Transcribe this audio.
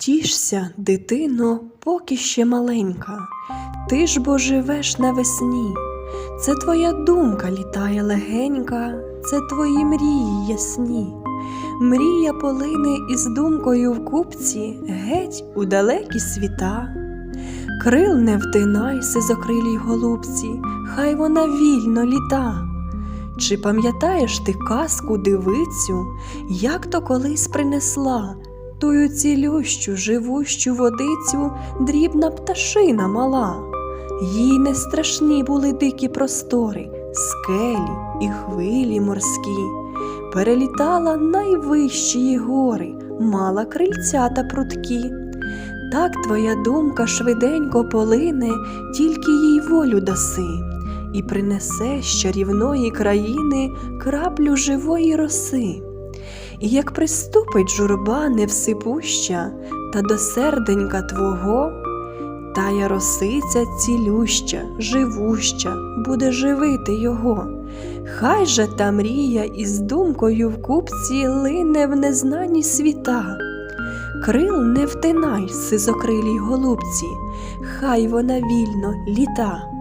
Тішся, дитино, поки ще маленька, ти ж бо живеш навесні, це твоя думка літає легенька, це твої мрії ясні. Мрія полине із думкою в купці геть у далекі світа. Крил не втинай, сизокрилій голубці, хай вона вільно літа. Чи пам'ятаєш ти казку дивицю, як то колись принесла тую цілющу, живущу водицю дрібна пташина мала? Їй не страшні були дикі простори, скелі і хвилі морські. Перелітала найвищі гори, мала крильця та прутки. Так твоя думка швиденько полине, тільки їй волю даси, і принесе з чарівної країни краплю живої роси. І як приступить журба невсипуща, та до серденька твого, тая росиця цілюща, живуща, буде живити його. Хай же та мрія із думкою в купці лине в незнані світа. Крил не втинай, сизокрилій голубці, хай вона вільно літа.